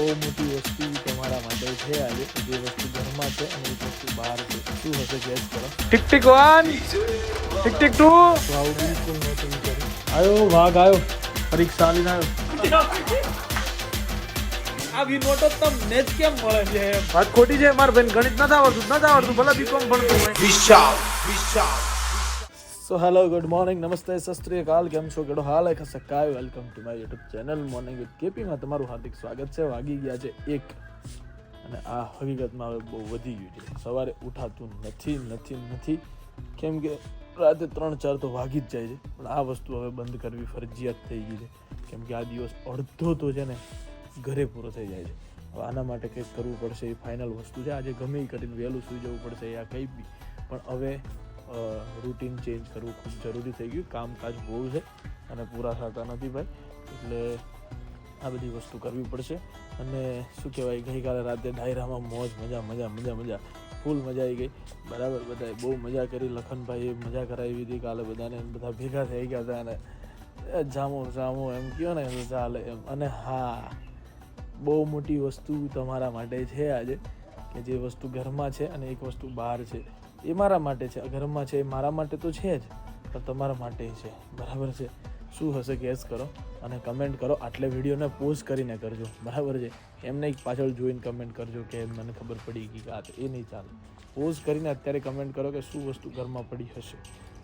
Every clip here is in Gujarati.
બહુ મોટી વસ્તુ તમારા માટે છે આજે જે વસ્તુ ઘરમાં છે અને એક વસ્તુ બહાર છે. શું હશે ગેસ કરો? Tick tick one tick tick two તો આવું બિલકુલ નોટિંગ કરી. આવ્યો વાઘ આવ્યો પરીક્ષા લઈને આવ્યો આવી નોટો તમને જ કેમ મળે છે? વાત ખોટી છે મારા બેન ગણિત નથી આવડતું નથી આવડતું ભલે બીકોમ ભણતું હોય. સો હેલો ગુડ મોર્નિંગ નમસ્તે શસ્ત્રીય કાલ કેમ છો? ગડો હાલ એક સકાય welcome to my YouTube channel morning with કેપીમાં તમારું હાર્દિક સ્વાગત છે. વાગી ગયા છે એક. અને આ હકીકતમાં હવે બહુ વધી ગયું છે. સવારે ઉઠાતું નથી નથી નથી. કેમ કે રાતે ત્રણ, ચાર તો વાગી જ જાય છે. પણ આ વસ્તુ હવે બંધ કરવી ફરજિયાત થઈ ગઈ છે. કેમ કે આ દિવસ અડધો તો છે ને ઘરે પૂરો થઈ જાય છે. હવે આના માટે કંઈક કરવું પડશે એ ફાઇનલ વસ્તુ છે. આજે ગમે એ કરીને વહેલું સૂઈ જવું પડશે યા કંઈ બી. પણ હવે રૂટીન ચેન્જ કરવું ખૂબ જરૂરી થઈ ગયું. કામકાજ બહુ છે અને પૂરા થતા નથી ભાઈ. એટલે આ બધી વસ્તુ કરવી પડશે. અને શું કહેવાય, ગઈકાલે રાતે ડાયરામાં મોજ, મજા મજા મજા મજા. ફૂલ મજા આવી ગઈ. બરાબર, બધાએ બહુ મજા કરી. લખનભાઈએ મજા કરાવી હતી કાલે બધાને. બધા ભેગા થઈ ગયા હતા અને જામો જામો, એમ કહો ને ચાલે, એમ. અને હા, બહુ મોટી વસ્તુ તમારા માટે છે આજે, કે જે વસ્તુ ઘરમાં છે અને એક વસ્તુ બહાર છે. એ મારા માટે છે. ઘરમાં છે એ મારા માટે તો છે જ, પણ તમારા માટે છે. બરાબર છે? શું હશે ગેસ કરો અને કમેન્ટ કરો. આટલે વિડીયોને પોઝ કરીને કરજો. બરાબર છે? એમને એક પાછળ જોઈને કમેન્ટ કરજો કે મને ખબર પડી ગઈ કે આ એ નહીં ચાલે. પોઝ કરીને અત્યારે કમેન્ટ કરો કે શું વસ્તુ ઘરમાં પડી હશે.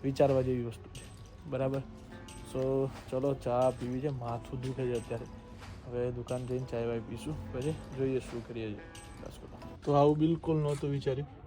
વિચારવા જેવી વસ્તુ છે. બરાબર? સો ચલો ચા પીવી છે. માથું દુખે છે અત્યારે. હવે દુકાન જઈને ચાય વાય પીશું. પછી જોઈએ શું કરીએ છીએ. તો આવું બિલકુલ નહોતું વિચાર્યું.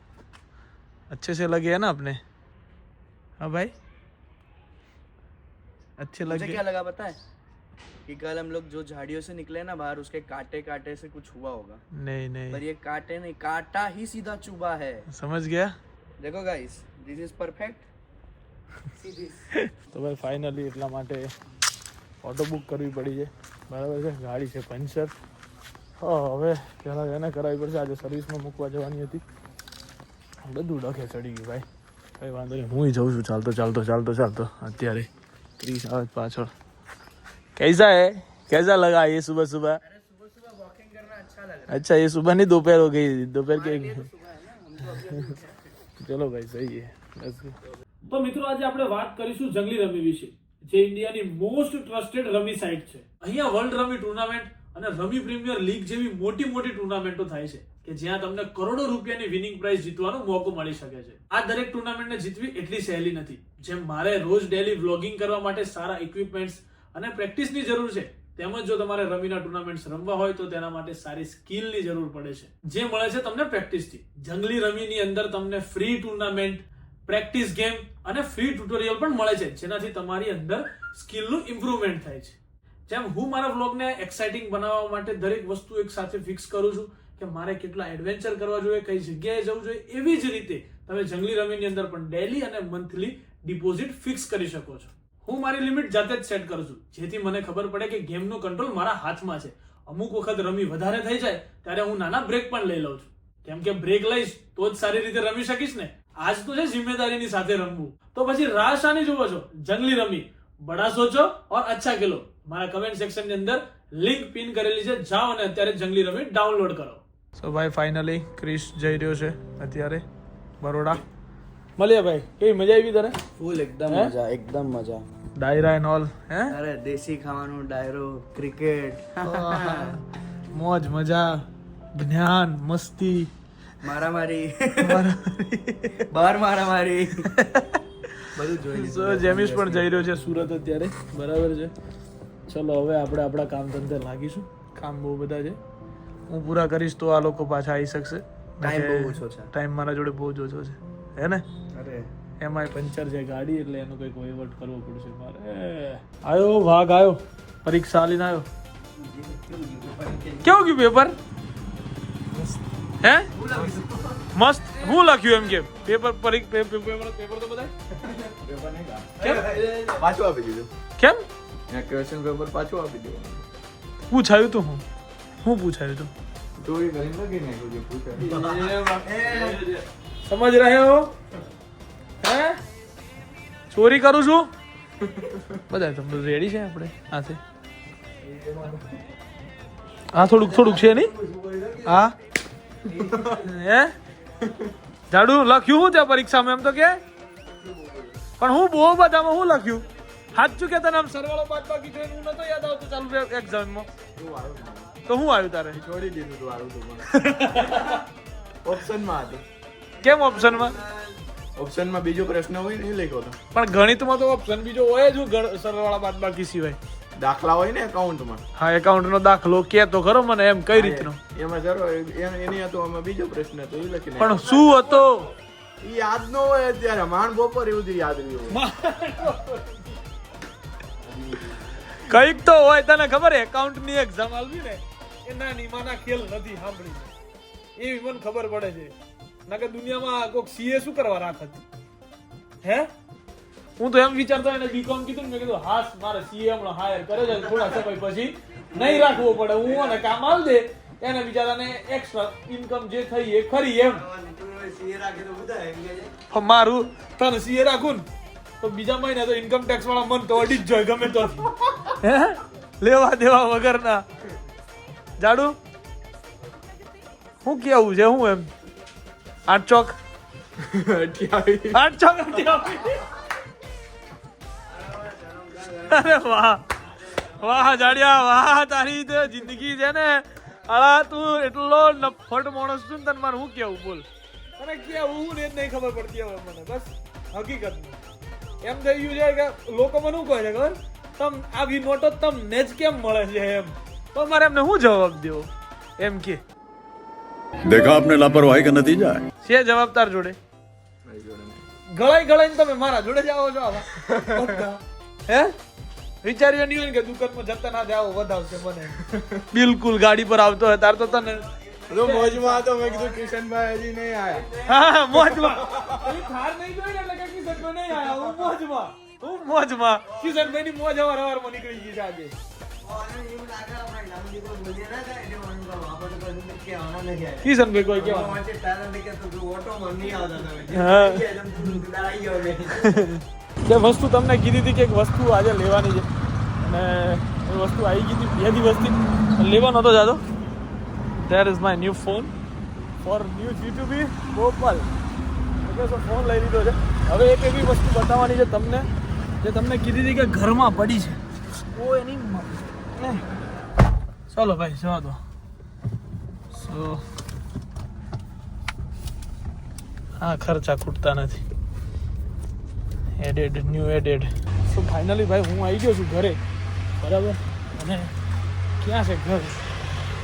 अच्छे से लगे है ना अपने हाँ भाई अच्छे लग मुझे गए क्या लगा पता है कि कल हम लोग जो झाड़ियों से निकले ना बाहर उसके कांटे कांटे से कुछ हुआ होगा नहीं पर नहीं ये कांटे नहीं कांटा ही सीधा चुबा है समझ गया देखो गाइस दिस इज परफेक्ट તો ભાઈ ફાઇનલી એટલા માટે ઓટો બુક કરવી પડી છે બરાબર છે ગાડી છે પંચર હા હવે પહેલાં એને કરાવવી પડશે આજે સર્વિસમાં મૂકવા જવાની હતી બધું ડખે ચડી ગયું ભાઈ કંઈ વાંધો નહીં હું જઉં છું ચાલતો ચાલતો ચાલતો ચાલતો અત્યારે ત્રીસ આવે છે પાછળ कैसा है कैसा लगा ये सुबह सुबह अरे सुबह सुबह वॉकिंग करना अच्छा लग रहा अच्छा ये सुबह नहीं दोपहर हो गई दोपहर के है सुबह है ना हमको अभी अभी उठे हैं। चलो भाई सही है Let's go. તો મિત્રો આજે આપણે વાત કરીશું જંગલી રમી વિશે જે ઇન્ડિયાની મોસ્ટ ટ્રસ્ટેડ રમી સાઇટ છે અહીંયા વર્લ્ડ રમી ટુર્નામેન્ટ અને રમી પ્રીમિયર લીગ જેવી મોટી મોટી ટુર્નામેન્ટો થાય છે કે જ્યાં તમને કરોડો રૂપિયાની વિનિંગ પ્રાઇઝ જીતવાનો મોકો મળી શકે છે. આ દરેક ટુર્નામેન્ટને જીતવી એટલી સહેલી નથી. જેમ મારે રોજ ડેલી વ્લોગિંગ કરવા માટે સારા ઇક્વિપમેન્ટ્સ અને પ્રેક્ટિસની જરૂર છે, તેમજ જો તમારે રમીના ટુર્નામેન્ટ્સ રમવા હોય તો તેના માટે સારી સ્કિલની જરૂર પડે છે. જે મળે છે તમને પ્રેક્ટિસથી જંગલી રમીની અંદર તમને ફ્રી ટુર્નામેન્ટ પ્રેક્ટિસ ગેમ અને ફ્રી ટ્યુટોરિયલ પણ મળે છે, જેનાથી તમારી અંદર સ્કિલનું ઇમ્પ્રુવમેન્ટ થાય છે. જેમ હું મારા વ્લોગને એક્સાઇટિંગ બનાવવા માટે દરેક વસ્તુ એક સાથે ફિક્સ કરું છું કે મારે કેટલા એડવેન્ચર કરવા જોઈએ, કઈ જગ્યાએ જવું જોઈએ, એવી જ રીતે તમે જંગલી રમીની અંદર પણ ડેલી અને મંથલી ડિપોઝિટ ફિક્સ કરી શકો છો. હું મારી લિમિટ જાતે જ સેટ કરું છું, જેથી મને ખબર પડે કે ગેમનો કંટ્રોલ મારા હાથમાં છે. અમુક વખત રમી વધારે થઈ જાય, ત્યારે હું નાના બ્રેક પણ લઈ લઉં છું. કેમ કે બ્રેક લઈશ, તો જ સારી રીતે રમી શકીશ ને? આજ તો છે જિમ્મેદારીની સાથે રમવું. તો પછી રાહ શાની જુઓ છો? જંગલી રમી. બડા સોચો ઓર અચ્છા ખેલો. મારા કમેન્ટ સેક્શનની અંદર લિંક પિન કરેલી છે. જાઓ અને અત્યારે જંગલી રમી ડાઉનલોડ કરો. સો ભાઈ ફાઇનલી ક્રિશ જઈ રહ્યો છે અત્યારે. બરોડા. મળીએ ભાઈ. કેવી મજા આવી તને? ફૂલ એકદમ મજા એકદમ મજા. ડાયરા એન્ડ ઓલ હે? અરે દેશી ખાવાનું ડાયરો ક્રિકેટ મોજ મજા જ્ઞાન મસ્તી. મારામારી. બાર મારામારી. બધું જોઈ જેમિસ પણ જઈ રહ્યો છે સુરત અત્યારે. બરાબર છે. ચલો હવે આપણે આપણા કામ ધંધે લાગીશું. કામ બહુ બધા છે. હું પૂરા કરીશ તો આ લોકો પાછા આવી શકશે. ટાઈમ બહુ ઓછો છે. ટાઈમ મારા જોડે બહુ જ ઓછો છે. હે ને? અરે. એમાંય પંચર છે ગાડી એટલે એનો કંઈક વહીવટ કરવો પડશે મારે. આવ્યો વાઘ આવ્યો પરીક્ષા લઈને આવ્યો કેવું ગયું પેપર હે? મસ્ત. હું લખ્યું એમ કે? પેપર પરીક્ષા પેપર પેપર તો બધા કેમ? પાછું આપી દીધું. કેમ? ક્વેશ્ચન પેપર પાછું આપી દેવાનું. પૂછાયું તું હું? હું પૂછાયું તું? ચોરી કરીને લખી નાખ્યું જે પૂછાય. સમજ રહ્યો હો? હે? ચોરી કરું છું? બધા તમને રેડી છે આપણે હાથે. હા થોડુંક થોડુંક છે નહીં? હા? હે? ઝાડુ લખ્યું હું ત્યાં પરીક્ષામાં એમ તો કે? પણ હું બહુ બધામાં હું લખ્યું? સાચું કે તને આમ સરવાળો બાદ બાકી જોઈને હું નતો યાદ આવતો ચાલુ એક્ઝામમાં તો હું આવ્યું તારે? છોડી દીધું તું આવું તું ઓપ્શનમાં હતું. કેમ ઓપ્શનમાં ઓપ્શનમાં બીજો પ્રશ્ન હોય ને એ લખ્યો હતો પણ ગણિતમાં તો ઓપ્શન બીજો હોય જ હું સરવાળા બાદ બાકી સિવાય. દાખલા હોય ને એકાઉન્ટમાં હા એકાઉન્ટ નો દાખલો કે તો ખરો મને એમ કઈ રીતનો? એમાં જરો એની હતો આમાં બીજો પ્રશ્ન હતો એ લખી પણ શું હતો? યાદ ન હોય અત્યારે. માણ બપોર એવું યાદ રહ્યું હોય. કંઈક તો હોય તને ખબર એકાઉન્ટની એક્ઝામ આવી ને એ નાની માના ખેલ નથી સાંભળી. એવી મને ખબર પડે છે. ના કે દુનિયામાં કોક સીએ શું કરવા રાખત હે? હું તો એમ વિચારતો એને બીકોમ કીધું ને મેં કીધું હાસ મારે સીએ હમણાં હાયર કરે છે થોડા સમય પછી નહીં રાખવો પડે હું અને કામ આલ દે. એને બિચારાને એક્સ્ટ્રા ઇન્કમ જે થઈ એ ખરી એમ. મારું તને સીએ રાખું ને તો બીજા મહિને તો ઇન્કમ ટેક્સ વાળા મન તો અડી જ જોય ગમે તો. હે? લેવા દેવા વગરના. જાડુ? શું કેવું છે હું એમ? આઠ ચોક? આઠ ચોક અરે વાહ. વાહ જાડિયા વાહ તારી તે જિંદગી છે ને. અલા તું એટલો નફટ માણસ છું ને તને મારે હું કેવું બોલ. અરે કેવું ને જ નહીં ખબર પડતી હવે મને બસ. હકીકત એમ થઈ ગયું છે કે લોકો મને શું કહે છે ખબર? તમ આવી નોટો તમને જ કેમ મળે છે એમ? તો મારે એમને શું જવાબ દેવો એમ કે. દેખા આપને લાપરવાહી કે નથી જાય? છે જવાબદાર જોડે. ગળાઈ ગળાઈને તમે મારા જોડે જાઓ છો આવા. હે? વિચાર્યું નહીં હોય કે દુકાનમાં જતા ના જાઓ વધાવશે મને. બિલકુલ ગાડી પર આવતો હોય તાર તો તને. જો મોજમાં તો મેં કીધું કિશનભાઈ હજી નહીં આયા. હા મોજમાં. ખાર નહીં જોઈએ એટલે કિશનભાઈ નહીં આયા હું મોજમાં. હું મોજમાં. કિશનભાઈ ની મોજ અવાર અવારમાં નીકળી ગઈ છે આજે. કિશનભાઈ કોઈ કેવા હા. વસ્તુ તમને કીધી હતી કે એક વસ્તુ આજે લેવાની છે. અને એ વસ્તુ આવી ગઈ હતી બે દિવસથી. લેવાનો હતો જાતો there is my new phone for new GTB Gopal so phone લઈ લીધો છે. હવે એક એવી વસ્તુ બતાવવાની છે તમને, જે તમને કીધી હતી કે ઘરમાં પડી છે. ઓ, એની ચલો ભાઈ, જવા દો. સો. હા ખર્ચા ખૂટતા નથી. Added new added so finally ભાઈ, હું આવી ગયો છું ઘરે. બરાબર? અને ક્યાં છે ઘર?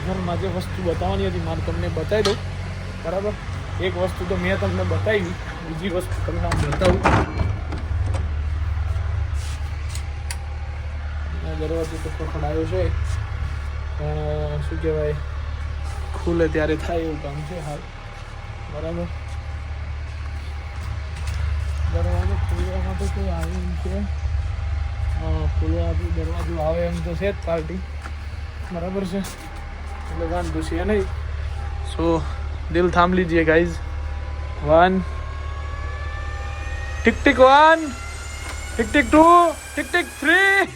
ઘરમાં જે વસ્તુ બતાવવાની હતી, મારે તમને બતાવી દઉં. બરાબર? એક વસ્તુ તો મેં તમને બતાવી, બીજી વસ્તુ તમને હું બતાવું. દરવાજો તો પકડાયો છે, પણ શું કહેવાય, ખુલે ત્યારે થાય એવું કામ છે હાલ. બરાબર? દરવાજો ખોલવા માટે કોઈ આવે એમ છે. ખોલવાથી દરવાજો આવે એમ તો છે જ પાર્ટી. બરાબર છે? એટલે વાંધો છે નહીં. સો દિલ થામ લીજીએ guys one tick tick one tick tick two tick tick three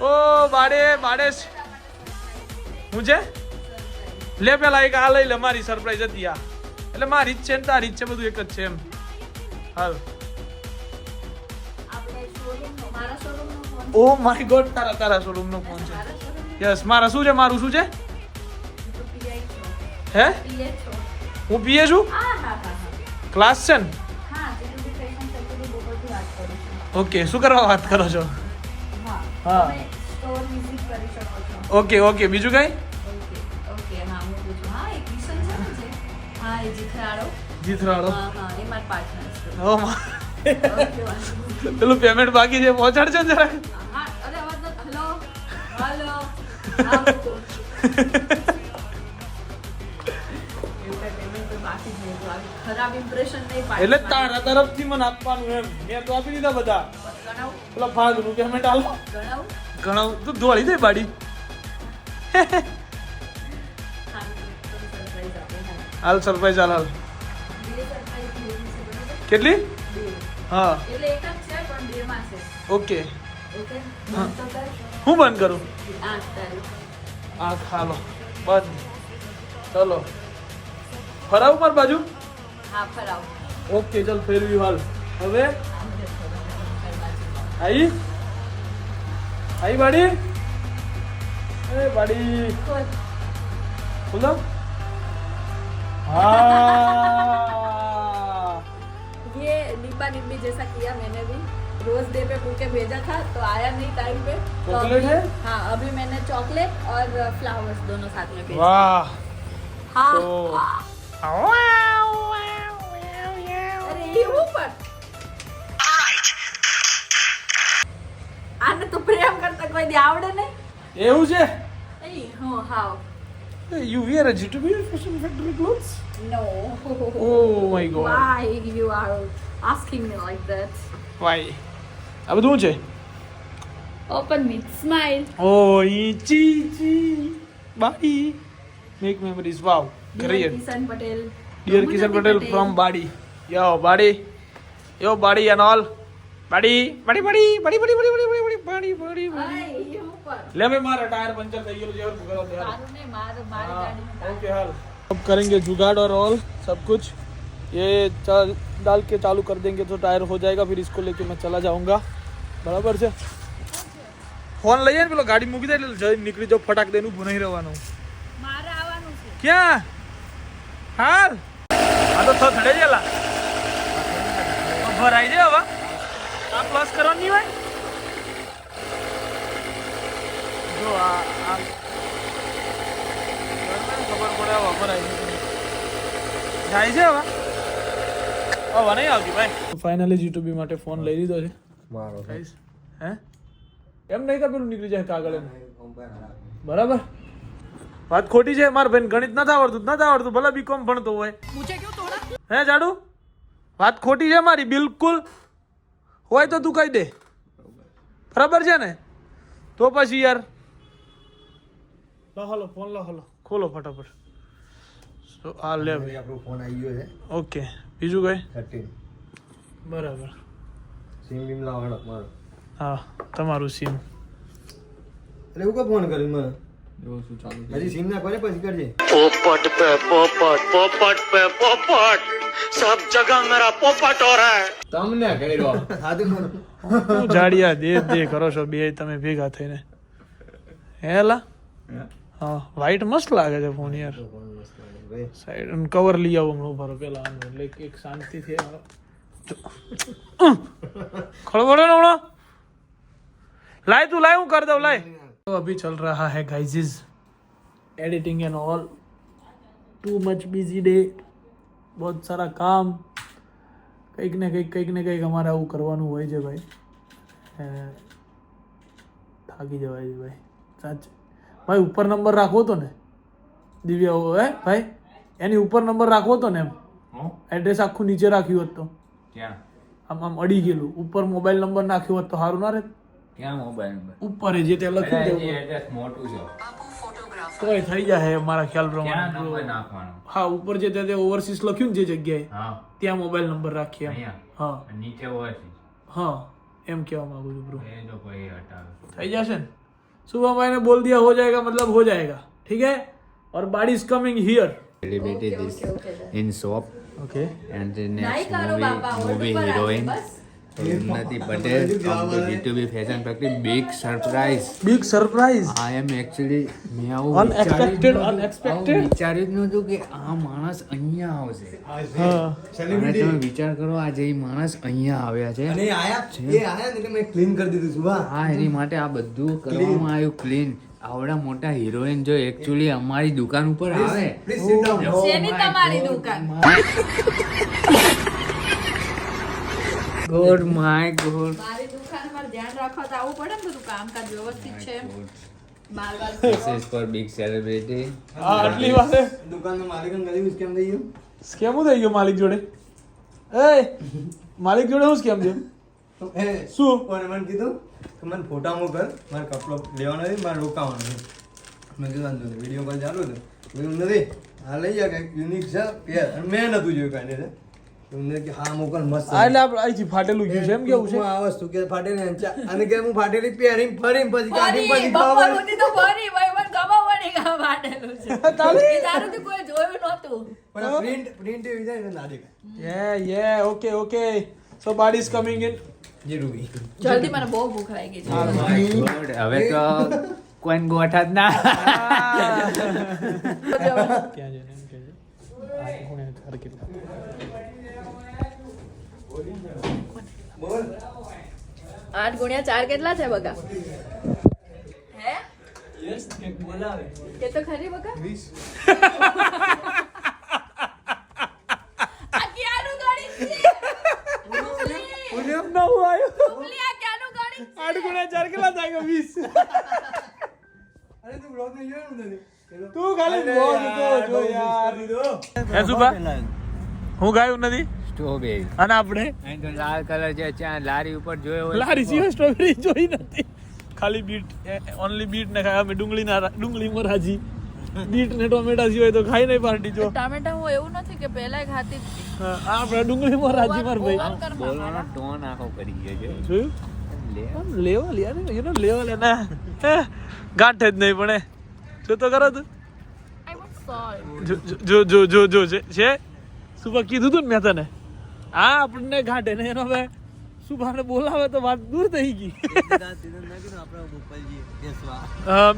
ઓ બાડે બાડે હું છે લે પેલા એક આ લઈ લે મારી સરપ્રાઈઝ હતી આ એટલે મારી જ છે ને તારી જ છે બધું એક જ છે એમ. હાલ. ઓ માય ગોડ તારા તારા શોરૂમ નો ફોન છે. યસ મારા શું છે? મારું શું છે? હે? હું પીએ છું? ક્લાસ છે ને? ઓકે શું કરવા વાત કરો છો? હા. ઓકે ઓકે બીજું કઈ? જીથરાળો. પેલું પેમેન્ટ બાકી છે પહોંચાડજો ને જરાક. ખરાબ ઇમ્પ્રેશન નહીં પાડે એટલે તારા તરફથી મને આપવાનું એમ. મેં તો આપી દીધા બધા. પેલા પાંચ રૂપિયા મેં ટાલો ઘણા તું ધોળી દે બાડી. હાલ સરપ્રાઈઝ હાલ હાલ. કેટલી? હા. ઓકે. હું. બંધ કરું. આંખ હાલો. બંધ. ચલો. ફરાવું મારી બાજુ. હા ફરાવ ઓકે ચાલ ફેરવી હાલ હવે આઈ આઈ બાડી એ બાડી ખુલો हाँ ये डिब्बा डिब्बी जैसा किया मैंने भी रोज डे पे बुके भेजा था तो आया नहीं टाइम पे तो चॉकलेट अभी- है? हाँ अभी मैंने चॉकलेट और फ्लावर्स दोनों साथ में भेजा વાહ हाँ તો અરે પણ આને તો પ્રેમ કરતા કોઈ દી આવડે નહીં. એવું છે? એ હો how. You wear a GTB fashion factory clothes no O my God why you are asking me like that? Why આ બધું છે? ઓપન વિથ સ્માઈલ ઓ ઈચી ચી. Buddy. Make memories wow great Kishan Patel. Dear Kishan Patel from buddy યો બાડી યો બાડી એન્ડ ઓલ બાડી બાડી બાડી બાડી બાડી બાડી બાડી બાડી બાડી બાડી બાડી આય, એવું પણ ले मैं मारा टायर पंचर થઈ ગયેલું છે और भगा दे મારું નહીં મારું મારી ગાડીનું ओके हाल अब करेंगे जुगाड़ और ऑल सब कुछ ये चाल डाल के चालू कर देंगे तो टायर हो जाएगा फिर इसको लेके मैं चला जाऊंगा બરાબર છે ફોન લઈએ ને પેલો ગાડી મૂકી દે એટલે જઈ નીકળી જાવ ફટાક દે ઊભું નહીં રહેવાનું મારે આવવાનું છે ક્યાં હાલ આ તો થડે જેલા ભરાઈ જાય હવે. આ પ્લસ કરવાની હોય? જો આ આ. ખબર પડે હવે ભરાઈ જાય છે હવે. હવે નહીં આવતી ભાઈ. ફાઇનલી જીટુબી માટે ફોન લઈ લીધો છે. મારો ગાઈસ હે? એમ નહીં કે પેલું નીકળી જાય કાગળ એમ. બરાબર? વાત ખોટી છે મારા ભાઈ ગણિત નથી આવડતું નથી આવડતું ભલે બીકોમ ભણતો હોય. હે જાડુ? વાત ખોટી છે મારી બિલકુલ. હોય તો તું કહી દે. બરાબર છે ને? તો પછી યાર. લો હલો ફોન લો હલો. ખોલો ફટાફટ. તો આ લે ભાઈ. આપણો ફોન આવી ગયો છે. ઓકે. બીજું કઈ? થર્ટીન બરાબર. સિમ બીમ લાવવાનો મારો. હા તમારું સિમ એટલે એવું કો ફોન કર્યો મને? હજી સીમ ના કરે પછી કરજે. પોપટ પે પોપટ પોપટ પે પોપટ. સબ જગહ મેરા પોપટ હો રહા. હે તમને કર્યો. સાદું બોલો જાડિયા દે દે કરો છો બે તમે ભેગા થઈને. હેલા હા? વ્હાઈટ મસ્ત લાગે છે ફોન યાર. સાઈડ અને કવર લઈ આવો હમણો ભરો પેલા એટલે એક શાંતિ શાંતિથી ખળવડે ને હમણાં? લાય તું લાય હું કર દઉં લાય. तो अभी चल रहा है guys editing and all too much busy day बहुत सारा काम કંઈક ને કંઈક કંઈક ને કંઈક અમારે આવું કરવાનું હોય છે ભાઈ હે, થાકી જવાય છે ભાઈ સાચે ભાઈ ઉપર નંબર રાખવો તો ને દિવ્યા હે ભાઈ એની ઉપર નંબર રાખવો તો ને એમ એડ્રેસ આખું નીચે રાખ્યું હોત તો આમ આમ અડી ગયેલું ઉપર મોબાઈલ નંબર નાખ્યો હોત તો સારું ના રહે ક્યાં મોબાઈલ નંબર ઉપર એ જે તે લખ્યું એ છે એડ્રેસ મોટું છે તોય થઈ જાય મારા ખ્યાલ ક્યાં નંબર પ્રમાણે નાખવાનો હા ઉપર જે તે ઓવરસીસ લખ્યું ને જે જગ્યાએ હા ત્યાં મોબાઈલ નંબર રાખીએ એમ. અહીંયા હા નીચે હોય છે हाँ एम क्या માંગુ છું બ્રો એ જો કોઈ હટાવે થઈ જશે ને सुबह मैंने बोल दिया हो जाएगा मतलब हो जाएगा ठीक है और बाड़ी is coming here celebrity this in shop okay and the નહીં next કરો movie બાપા movie ઓર્ડર પર heroine bus Unnati Patel GTB fashion factory big surprise big surprise I am actually મેં આવું અનએક્સપેક્ટેડ અનએક્સપેક્ટેડ વિચાર્યું જ નહોતું કે આ માણસ અહીંયા આવશે. અને તમે વિચાર કરો આ જે માણસ અહીંયા આવ્યા છે અને આયા એ આયા ને મેં ક્લીન કરી દીધું છું હા એની માટે આ બધું કરવામાં આવ્યું ક્લીન આવડા મોટા હિરોઈન જો એકચ્યુઅલી અમારી દુકાન ઉપર આવે. Oh તમારી દુકાન. ગોડ માય ગોડ મારી દુકાન પર ધ્યાન રાખવા તો આવવું પડે ને બધું કામકાજ વ્યવસ્થિત છે એમ. માલ વાલ This is for big celebrity. આ આટલી વારે. દુકાનનો માલિક ગરીબ સ્કેમ થઈ ગયો? સ્કેમ થઈ ગયો માલિક જોડે? એ માલિક જોડે હું સ્કેમ થયો? એ શું? મને મને કીધું? કે મને ફોટા મોકલ મારે કપડો લેવાનો છે મારે રોકાવાનો છે. મેં કીધું વાંધો નહીં વીડિયો કોલ ચાલુ હતો એવું નથી આ લઈ જા કંઈક યુનિક છે પેર. મેં નહોતું જોયું કાંઈ ને કે હા મોકલ મસ્ત એટલે આપણે અહીંથી ફાટેલું ગયું છે. એમ કેવું છે? આ વસ્તુ કે ફાટેલી અને કે હું ફાટેલી પહેરીને ફરીને પછી કાઢીને ફરી પછી બપોર સુધી તો ફરી ભાઈ મને ખબર પડી કે આ વાટેલું છે. એ તારુંથી કોઈ જોયું નહોતું. પણ પ્રિન્ટ પ્રિન્ટ એવી થાય ના દેખાય યે યે okay okay so buddy is coming in જે રૂબી જલ્દી મને બહુ ભૂખ લાગી છે. my God, હવે તો કોઈને ગોઠા જ ના. ક્યાં જઈને એમ કહેજે. આ ખૂણે ઘર કેટલા બોલ આઠ ગુણ્યા ચાર કેટલા છે બગા હે? કે તો ખરી બગા? આઠ ગુણ્યા ચાર કેટલા થાય? વીસ. અરે તું બ્લોગ ને જોયું નથી તું ખાલી vlog તો જો યાર. હે સુભા હું ગાયું નથી? સ્ટ્રોબેરી. અને આપણે? લાલ કલર છે ત્યાં લારી ઉપર જોયો લારી સિવાય સ્ટ્રોબેરી જોઈ નથી. ખાલી બીટ ઓનલી બીટ ને ખાય. અમે ડુંગળી ના ડુંગળી મરાજી બીટ ને ટોમેટા સિવાય તો ખાઈ નહીં પાર્ટી જો. ટામેટા હું એવું નથી કે પહેલા ખાતી હા, આપણે ડુંગળી મરાજી માર ભાઈ. બોલવાનો. ટોન આખો કરી ગયો છે. જોયું લેવલ યાર યુ નો લેવલ એના ગાંઠે જ નહીં પણ એ. જો તો કરો તું. જો જો જો જો જો છે. સુભા કીધું તું ને મેં તને? આ આપણને ઘાટે ને એનો હવે સુભાને બોલાવે તો વાત દૂર થઈ ગઈ.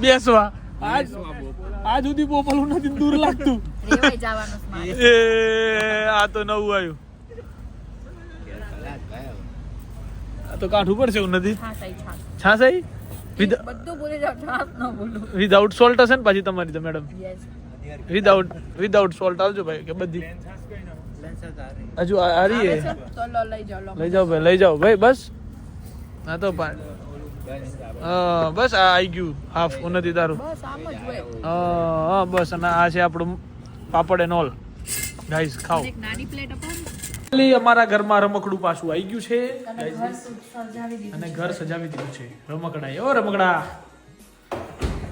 બેસવા. આજ સુધી બોપલું નથી દૂર લાગતું. એ આ તો નવું આવ્યું. આ તો કાઠું પડશે એવું નથી. છાસાઈ વિધાઉટ સોલ્ટ હશે ને પાછી તમારી તો મેડમ. વિધાઉટ વિધાઉટ સોલ્ટ આવજો ભાઈ કે બધી. હજુ આ આ રહી હે. છે? તો લો લઈ જાઓ લો. લઈ જાઓ ભાઈ લઈ જાઓ. ભાઈ બસ. હા તો બસ આ આવી ગયું. હાફ ઉન્નતિ તારું બસ આમ જ હોય. હા હા, બસ અને આ છે આપણું પાપડ એન્ડ ઓલ ગાઈસ ખાઓ. એક નાની પ્લેટ અમારા ઘરમાં રમકડું પાછું આવી ગયું છે. અને ઘર સજાવી દીધું અને ઘર સજાવી દીધું છે. રમકડા ઓ રમકડા.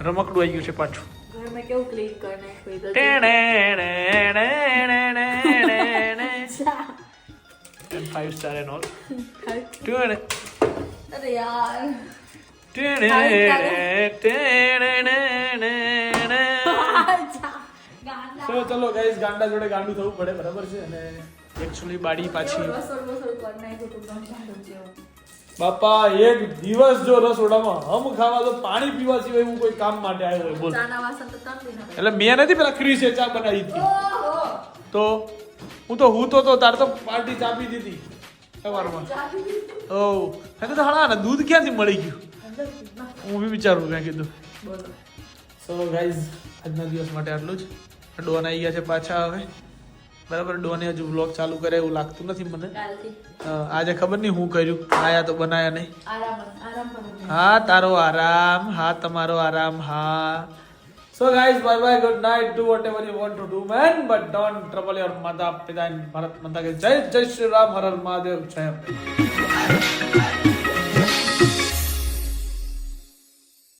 રમકડું આવી ગયું છે પાછું. ઘર કેવું ક્લીન કરી five star? And all. તો ચલો ગાઈસ ગાંડા જોડે ગાંડું થવું પડે બરાબર છે અને એકચ્યુઅલી બાડી પાછી. બાપા એક દિવસ જો રસોડામાં હમ ખાવા તો પાણી પીવા સિવાય હું કોઈ કામ માટે આવ્યો હોય બોલ. એટલે મેં નથી પેલા ક્રિસે ચા બનાવી હતી. તો હું તો હું તો તો તાર તો પાર્ટી ચાપી દીધી સવારમાં. ઓ મેં તો હા દૂધ ક્યાંથી મળી ગયું? હું બી વિચારું મેં કીધું. સો ગાઈઝ આજના દિવસ માટે આટલું જ. ડોન આવી ગયા છે પાછા હવે. બરાબર ડોને હજુ વ્લોગ ચાલુ કરે એવું લાગતું નથી મને. આજે ખબર નહીં હું કર્યું. આયા તો બનાયા નહીં. હા તારો આરામ. હા તમારો આરામ. હા. So guys, bye bye, good night. Do whatever you want to do, man, but don't trouble your mother, pita, and Bharat Mata. Jai Jai Shri Ram, Har Har Mahadev, Jai.